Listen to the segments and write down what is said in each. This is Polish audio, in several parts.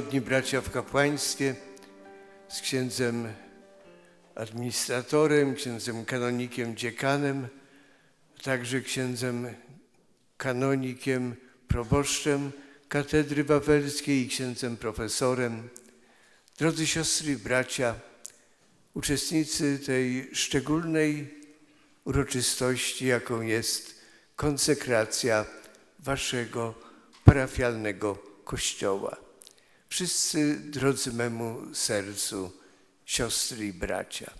Czcigodni bracia w kapłaństwie, z księdzem administratorem, księdzem kanonikiem dziekanem, także księdzem kanonikiem proboszczem katedry wawelskiej i księdzem profesorem. Drodzy siostry i bracia, uczestnicy tej szczególnej uroczystości, jaką jest konsekracja waszego parafialnego kościoła. Wszyscy, drodzy memu sercu, siostry i bracia.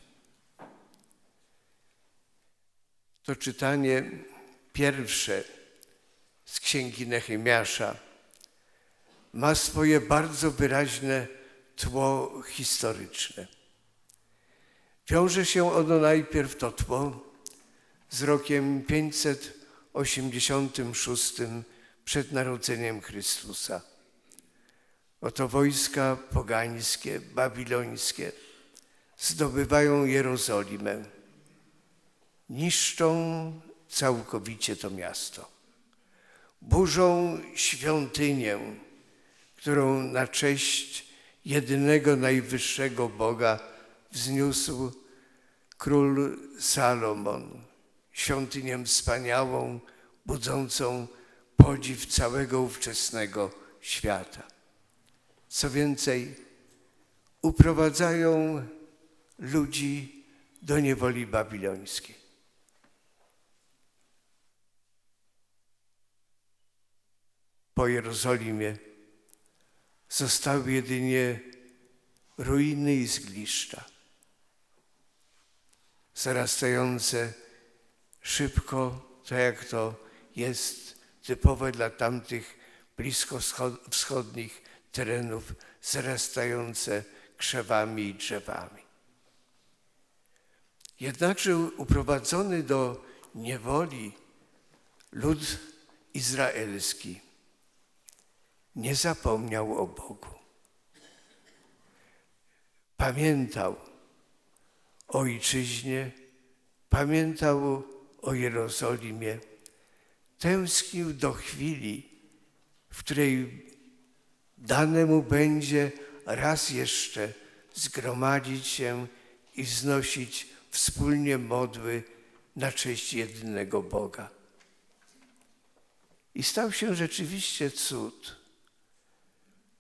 To czytanie pierwsze z księgi Nehemiasza ma swoje bardzo wyraźne tło historyczne. Wiąże się ono najpierw to tło z rokiem 586 przed narodzeniem Chrystusa. Oto wojska pogańskie, babilońskie zdobywają Jerozolimę, niszczą całkowicie to miasto, burzą świątynię, którą na cześć jedynego najwyższego Boga wzniósł król Salomon, świątynię wspaniałą, budzącą podziw całego ówczesnego świata. Co więcej, uprowadzają ludzi do niewoli babilońskiej. Po Jerozolimie zostały jedynie ruiny i zgliszcza, zarastające szybko, tak jak to jest typowe dla tamtych blisko wschodnich terenów, zarastające krzewami i drzewami. Jednakże uprowadzony do niewoli lud izraelski nie zapomniał o Bogu. Pamiętał o ojczyźnie, pamiętał o Jerozolimie, tęsknił do chwili, w której dane mu będzie raz jeszcze zgromadzić się i wznosić wspólnie modły na cześć jedynego Boga. I stał się rzeczywiście cud.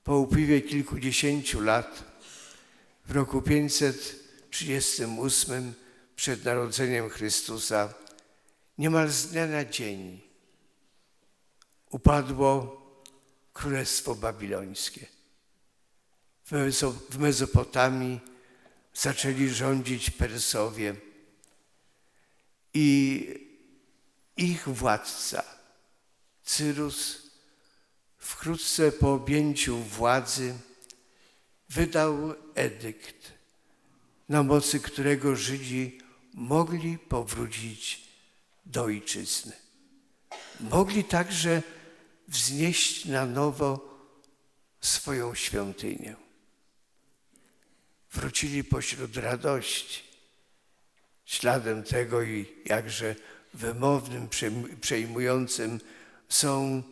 Po upływie kilkudziesięciu lat, w roku 538 przed narodzeniem Chrystusa, niemal z dnia na dzień upadło Królestwo Babilońskie. W Mezopotamii zaczęli rządzić Persowie i ich władca, Cyrus, wkrótce po objęciu władzy wydał edykt, na mocy którego Żydzi mogli powrócić do ojczyzny. Mogli także wznieść na nowo swoją świątynię. Wrócili pośród radości. Śladem tego i jakże wymownym, przejmującym są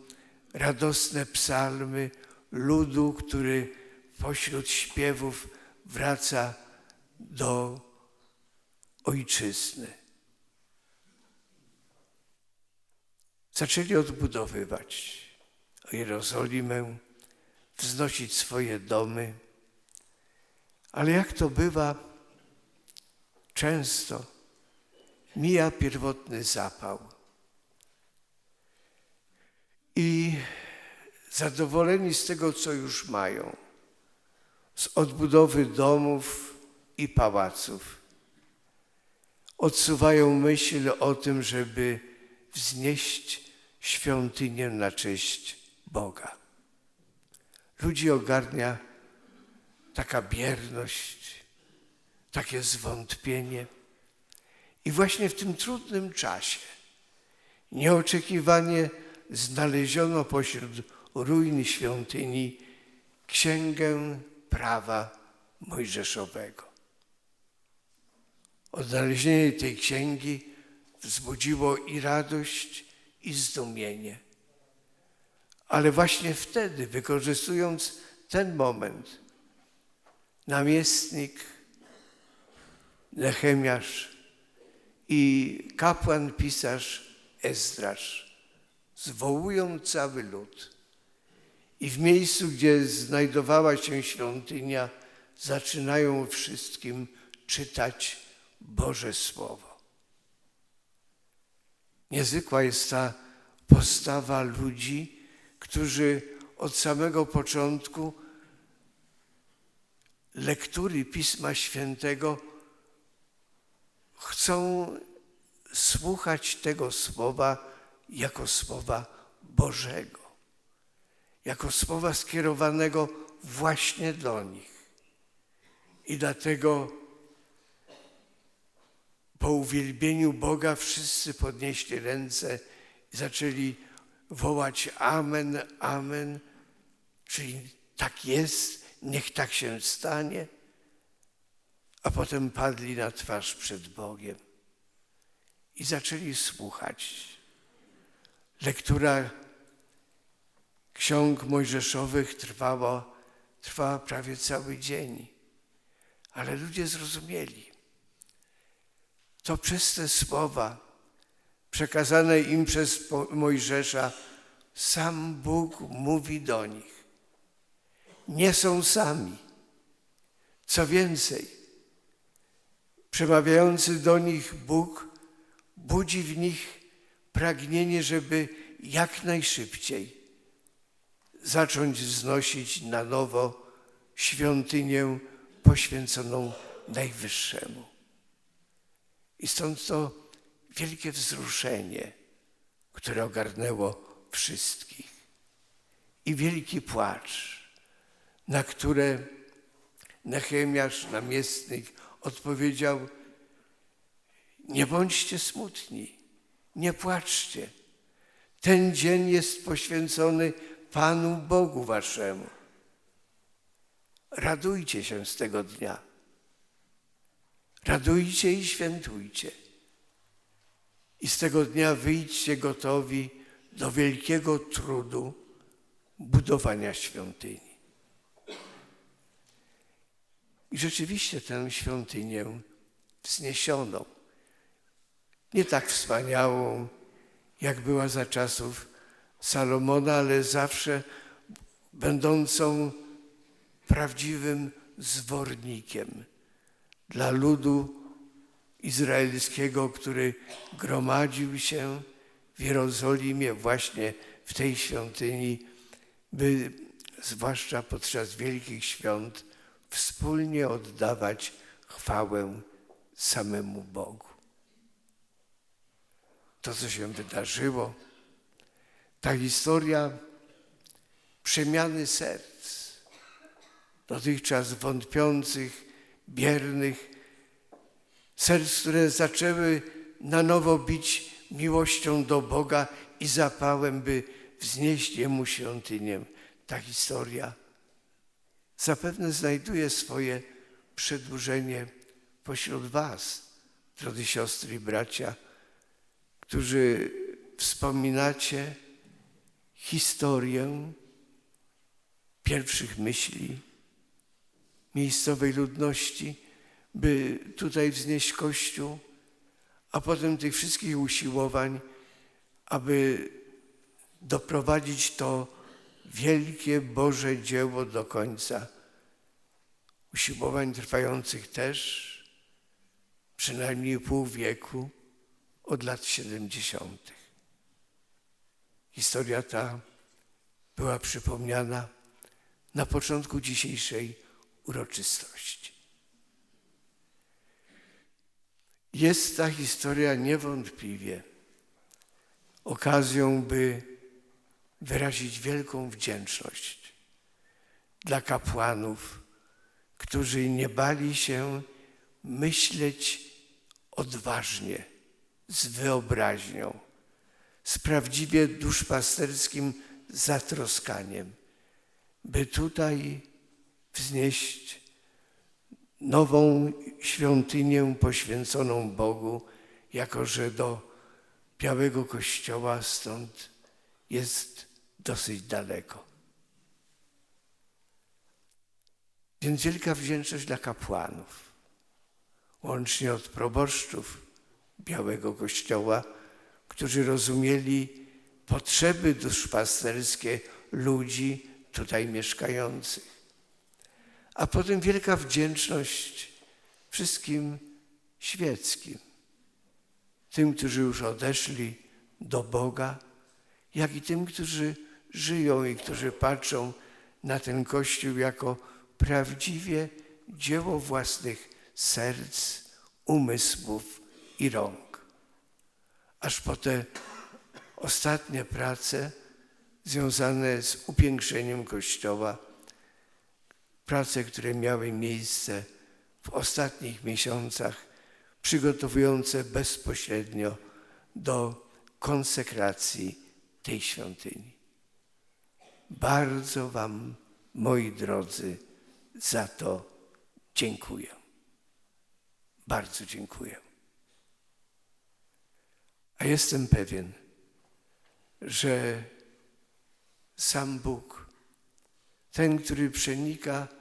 radosne psalmy ludu, który pośród śpiewów wraca do ojczyzny. Zaczęli odbudowywać Jerozolimę, wznosić swoje domy, ale jak to bywa, często mija pierwotny zapał. I zadowoleni z tego, co już mają, z odbudowy domów i pałaców, odsuwają myśl o tym, żeby wznieść świątynię na cześć Boga. Ludzi ogarnia taka bierność, takie zwątpienie. I właśnie w tym trudnym czasie nieoczekiwanie znaleziono pośród ruin świątyni księgę prawa mojżeszowego. Odnalezienie tej księgi wzbudziło i radość, i zdumienie. Ale właśnie wtedy, wykorzystując ten moment, namiestnik, Nehemiasz i kapłan, pisarz Ezdrasz zwołują cały lud. I w miejscu, gdzie znajdowała się świątynia, zaczynają wszystkim czytać Boże Słowo. Niezwykła jest ta postawa ludzi, którzy od samego początku lektury Pisma Świętego chcą słuchać tego słowa jako słowa Bożego, jako słowa skierowanego właśnie do nich. I dlatego po uwielbieniu Boga wszyscy podnieśli ręce i zaczęli wołać Amen, Amen, czyli tak jest, niech tak się stanie, a potem padli na twarz przed Bogiem i zaczęli słuchać. Lektura ksiąg mojżeszowych trwała, trwała prawie cały dzień, ale ludzie zrozumieli. To przez te słowa przekazane im przez Mojżesza, sam Bóg mówi do nich. Nie są sami. Co więcej, przemawiający do nich Bóg budzi w nich pragnienie, żeby jak najszybciej zacząć wznosić na nowo świątynię poświęconą Najwyższemu. I stąd to wielkie wzruszenie, które ogarnęło wszystkich. I wielki płacz, na które Nehemiasz, namiestnik, odpowiedział: Nie bądźcie smutni, nie płaczcie. Ten dzień jest poświęcony Panu Bogu Waszemu. Radujcie się z tego dnia. Radujcie i świętujcie. I z tego dnia wyjdźcie gotowi do wielkiego trudu budowania świątyni. I rzeczywiście tę świątynię wzniesiono. Nie tak wspaniałą, jak była za czasów Salomona, ale zawsze będącą prawdziwym zwornikiem dla ludu izraelskiego, który gromadził się w Jerozolimie, właśnie w tej świątyni, by zwłaszcza podczas wielkich świąt wspólnie oddawać chwałę samemu Bogu. To, co się wydarzyło, ta historia przemiany serc, dotychczas wątpiących, biernych, serc, które zaczęły na nowo bić miłością do Boga i zapałem, by wznieść Jemu świątynię. Ta historia zapewne znajduje swoje przedłużenie pośród Was, drodzy siostry i bracia, którzy wspominacie historię pierwszych myśli miejscowej ludności, by tutaj wznieść Kościół, a potem tych wszystkich usiłowań, aby doprowadzić to wielkie Boże dzieło do końca. Usiłowań trwających też przynajmniej pół wieku od lat 70. Historia ta była przypomniana na początku dzisiejszej uroczystości. Jest ta historia niewątpliwie okazją, by wyrazić wielką wdzięczność dla kapłanów, którzy nie bali się myśleć odważnie, z wyobraźnią, z prawdziwie duszpasterskim zatroskaniem, by tutaj wznieść nową świątynię poświęconą Bogu, jako że do Białego Kościoła stąd jest dosyć daleko. Więc wielka wdzięczność dla kapłanów, łącznie od proboszczów Białego Kościoła, którzy rozumieli potrzeby duszpasterskie ludzi tutaj mieszkających. A potem wielka wdzięczność wszystkim świeckim, tym, którzy już odeszli do Boga, jak i tym, którzy żyją i którzy patrzą na ten Kościół jako prawdziwie dzieło własnych serc, umysłów i rąk. Aż po te ostatnie prace związane z upiększeniem Kościoła, prace, które miały miejsce w ostatnich miesiącach, przygotowujące bezpośrednio do konsekracji tej świątyni. Bardzo Wam, moi drodzy, za to dziękuję. Bardzo dziękuję. A jestem pewien, że sam Bóg, ten, który przenika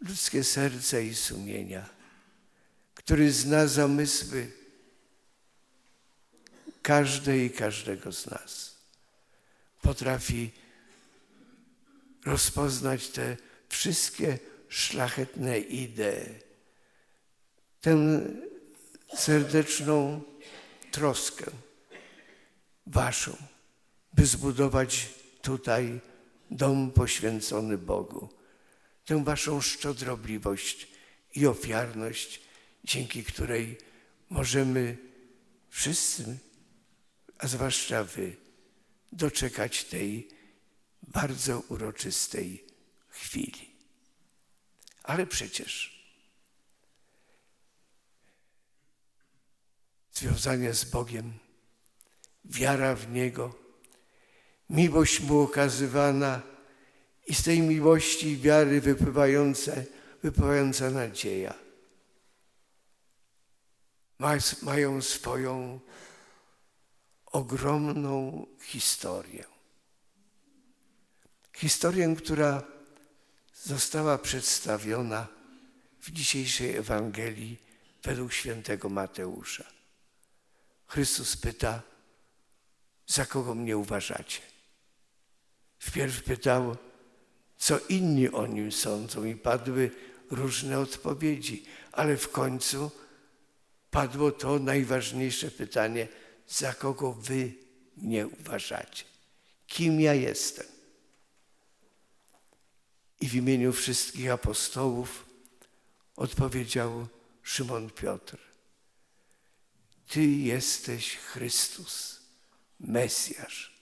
ludzkie serce i sumienia, który zna zamysły każdej i każdego z nas, potrafi rozpoznać te wszystkie szlachetne idee, tę serdeczną troskę Waszą, by zbudować tutaj dom poświęcony Bogu. Tę Waszą szczodrobliwość i ofiarność, dzięki której możemy wszyscy, a zwłaszcza Wy, doczekać tej bardzo uroczystej chwili. Ale przecież związanie z Bogiem, wiara w Niego, miłość Mu okazywana i z tej miłości i wiary wypływające, wypływająca nadzieja mają swoją ogromną historię. Historię, która została przedstawiona w dzisiejszej Ewangelii według świętego Mateusza. Chrystus pyta, za kogo mnie uważacie? Wpierw pytał, co inni o nim sądzą, i padły różne odpowiedzi, ale w końcu padło to najważniejsze pytanie: za kogo wy mnie uważacie? Kim ja jestem? I w imieniu wszystkich apostołów odpowiedział Szymon Piotr: Ty jesteś Chrystus, Mesjasz,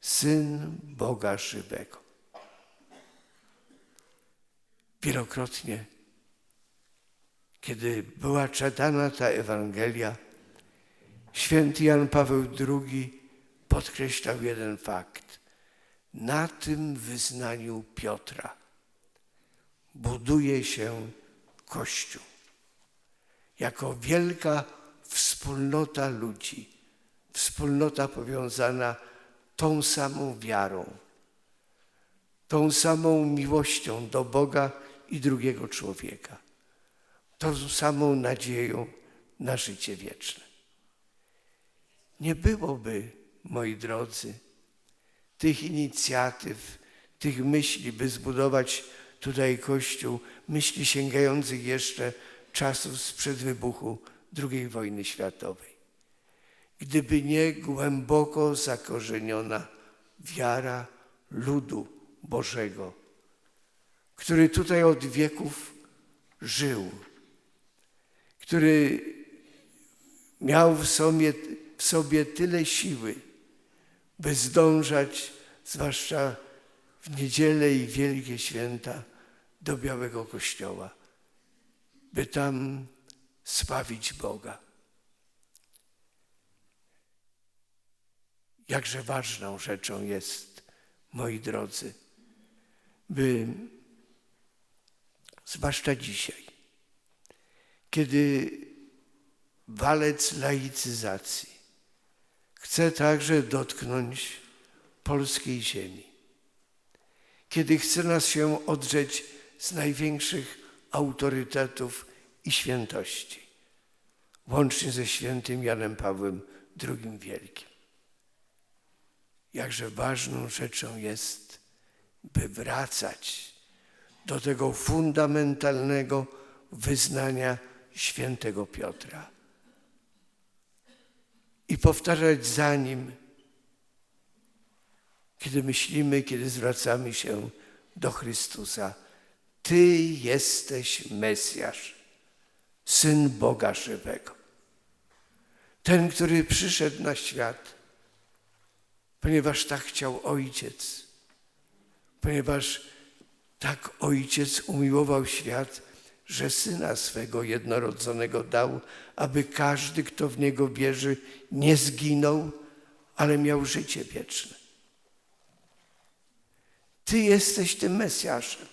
Syn Boga żywego. Wielokrotnie, kiedy była czytana ta Ewangelia, święty Jan Paweł II podkreślał jeden fakt. Na tym wyznaniu Piotra buduje się Kościół jako wielka wspólnota ludzi, wspólnota powiązana tą samą wiarą, tą samą miłością do Boga i drugiego człowieka, tą samą nadzieją na życie wieczne. Nie byłoby, moi drodzy, tych inicjatyw, tych myśli, by zbudować tutaj Kościół, myśli sięgających jeszcze czasów sprzed wybuchu II wojny światowej. Gdyby nie głęboko zakorzeniona wiara ludu Bożego, który tutaj od wieków żył, który miał w sobie, w sobie tyle siły, by zdążać, zwłaszcza w niedzielę i wielkie święta, do Białego Kościoła, by tam sławić Boga. Jakże ważną rzeczą jest, moi drodzy, by zwłaszcza dzisiaj, kiedy walec laicyzacji chce także dotknąć polskiej ziemi. Kiedy chce nas się odrzeć z największych autorytetów i świętości, łącznie ze świętym Janem Pawłem II Wielkim. Jakże ważną rzeczą jest, by wracać do tego fundamentalnego wyznania świętego Piotra i powtarzać za nim, kiedy myślimy, kiedy zwracamy się do Chrystusa. Ty jesteś Mesjasz, Syn Boga żywego. Ten, który przyszedł na świat, ponieważ tak chciał Ojciec, ponieważ tak Ojciec umiłował świat, że Syna swego jednorodzonego dał, aby każdy, kto w Niego wierzy, nie zginął, ale miał życie wieczne. Ty jesteś tym Mesjaszem.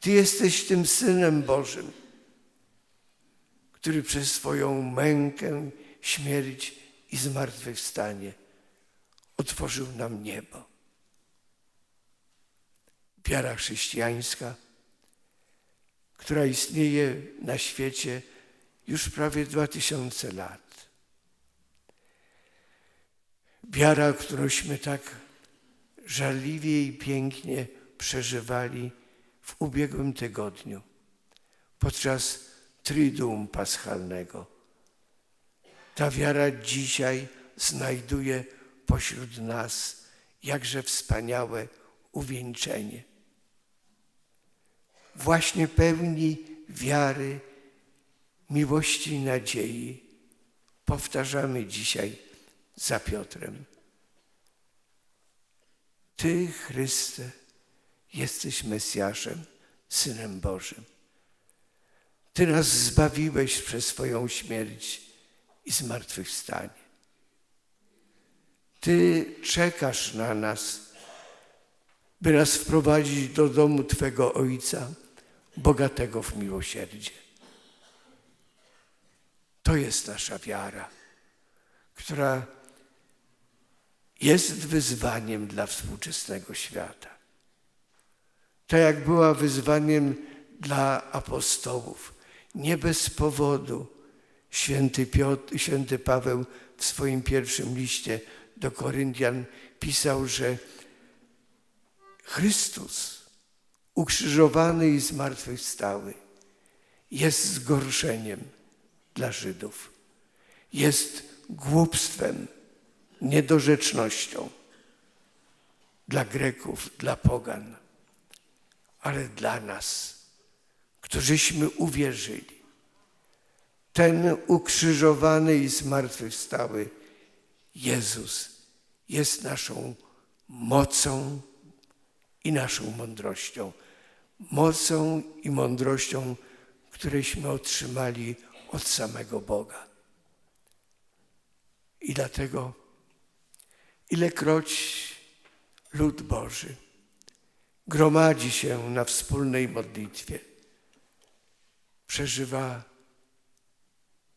Ty jesteś tym Synem Bożym, który przez swoją mękę, śmierć i zmartwychwstanie otworzył nam niebo. Wiara chrześcijańska, która istnieje na świecie już prawie dwa tysiące lat. Wiara, którąśmy tak żarliwie i pięknie przeżywali w ubiegłym tygodniu podczas Triduum Paschalnego. Ta wiara dzisiaj znajduje pośród nas jakże wspaniałe uwieńczenie. Właśnie pełni wiary, miłości i nadziei powtarzamy dzisiaj za Piotrem. Ty, Chryste, jesteś Mesjaszem, Synem Bożym. Ty nas zbawiłeś przez swoją śmierć i zmartwychwstanie. Ty czekasz na nas, by nas wprowadzić do domu Twego Ojca, bogatego w miłosierdzie. To jest nasza wiara, która jest wyzwaniem dla współczesnego świata. Tak jak była wyzwaniem dla apostołów. Nie bez powodu święty, Piotr, święty Paweł w swoim pierwszym liście do Koryntian pisał, że Chrystus ukrzyżowany i zmartwychwstały jest zgorszeniem dla Żydów. Jest głupstwem, niedorzecznością dla Greków, dla Pogan, ale dla nas, którzyśmy uwierzyli. Ten ukrzyżowany i zmartwychwstały Jezus jest naszą mocą i naszą mądrością. Mocą i mądrością, któreśmy otrzymali od samego Boga. I dlatego, ilekroć lud Boży gromadzi się na wspólnej modlitwie, przeżywa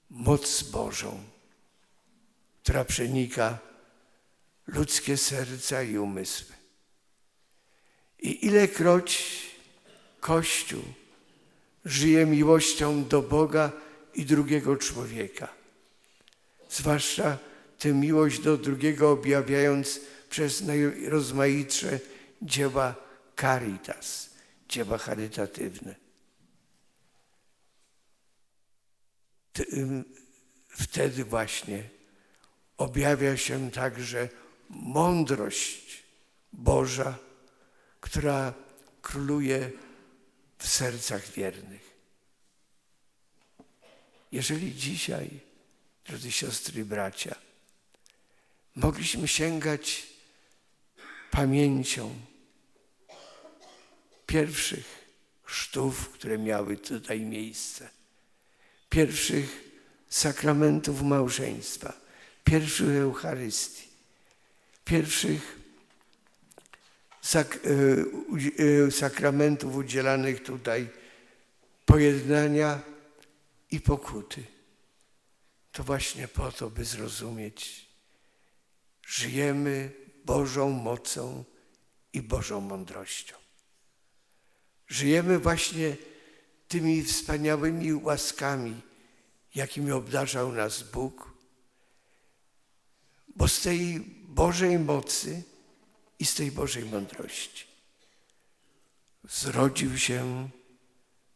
moc Bożą, która przenika ludzkie serca i umysły. I ilekroć Kościół żyje miłością do Boga i drugiego człowieka, zwłaszcza tę miłość do drugiego objawiając przez najrozmaitsze dzieła caritas, dzieła charytatywne. Wtedy właśnie objawia się także mądrość Boża, która króluje w sercach wiernych. Jeżeli dzisiaj, drodzy siostry i bracia, mogliśmy sięgać pamięcią pierwszych chrztów, które miały tutaj miejsce, pierwszych sakramentów małżeństwa, pierwszych Eucharystii, pierwszych sak e, e, sakramentów udzielanych tutaj, pojednania i pokuty. To właśnie po to, by zrozumieć, żyjemy Bożą mocą i Bożą mądrością. Żyjemy właśnie tymi wspaniałymi łaskami, jakimi obdarzał nas Bóg, bo z tej Bożej mocy i z tej Bożej mądrości zrodził się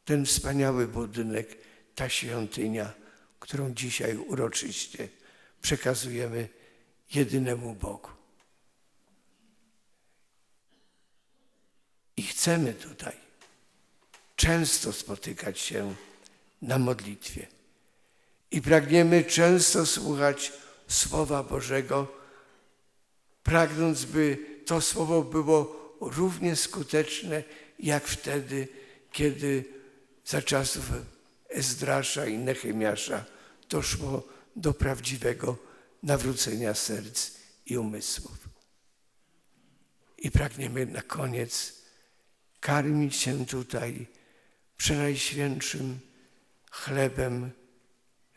ten wspaniały budynek, ta świątynia, którą dzisiaj uroczyście przekazujemy jedynemu Bogu. I chcemy tutaj często spotykać się na modlitwie. I pragniemy często słuchać Słowa Bożego, pragnąc, by to Słowo było równie skuteczne, jak wtedy, kiedy za czasów Ezdrasza i Nehemiasza doszło do prawdziwego nawrócenia serc i umysłów. I pragniemy na koniec karmić się tutaj przenajświętszym chlebem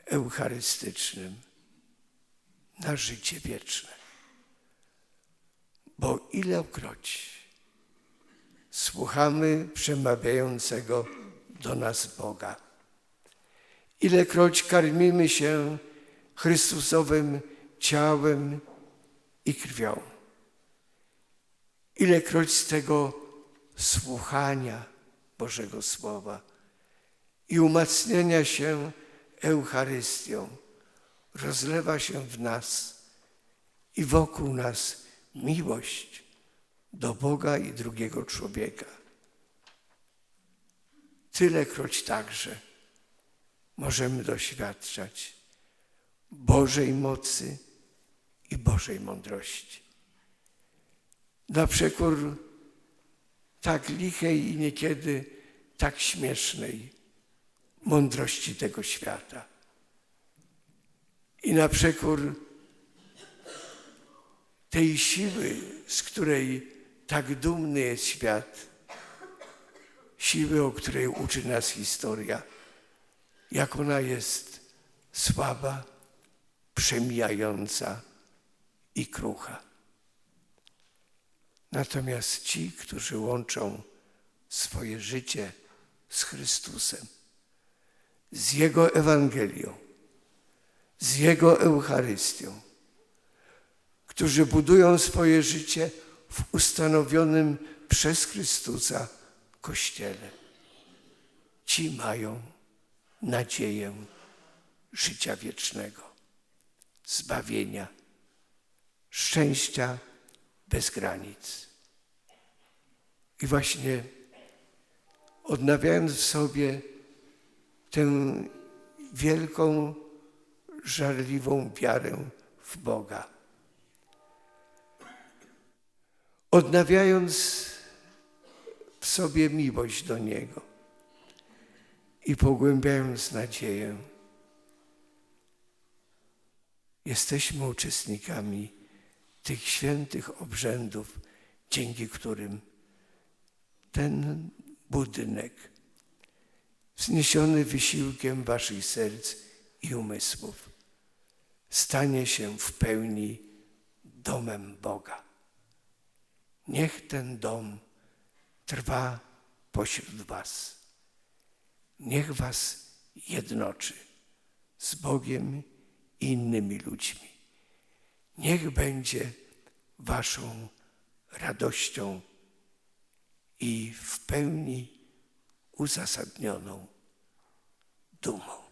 eucharystycznym na życie wieczne. Bo ilekroć słuchamy przemawiającego do nas Boga, ilekroć karmimy się Chrystusowym ciałem i krwią, ilekroć z tego słuchania Bożego Słowa i umacniania się Eucharystią rozlewa się w nas i wokół nas miłość do Boga i drugiego człowieka. Tylekroć także możemy doświadczać Bożej mocy i Bożej mądrości. Na przekór tak lichej i niekiedy tak śmiesznej mądrości tego świata. I na przekór tej siły, z której tak dumny jest świat, siły, o której uczy nas historia, jak ona jest słaba, przemijająca i krucha. Natomiast ci, którzy łączą swoje życie z Chrystusem, z Jego Ewangelią, z Jego Eucharystią, którzy budują swoje życie w ustanowionym przez Chrystusa Kościele. Ci mają nadzieję życia wiecznego, zbawienia, szczęścia bez granic. I właśnie odnawiając w sobie tę wielką, żarliwą wiarę w Boga, odnawiając w sobie miłość do Niego i pogłębiając nadzieję, jesteśmy uczestnikami tych świętych obrzędów, dzięki którym ten budynek, wzniesiony wysiłkiem waszych serc i umysłów, stanie się w pełni domem Boga. Niech ten dom trwa pośród Was. Niech Was jednoczy z Bogiem i innymi ludźmi. Niech będzie Waszą radością i w pełni uzasadnioną dumą.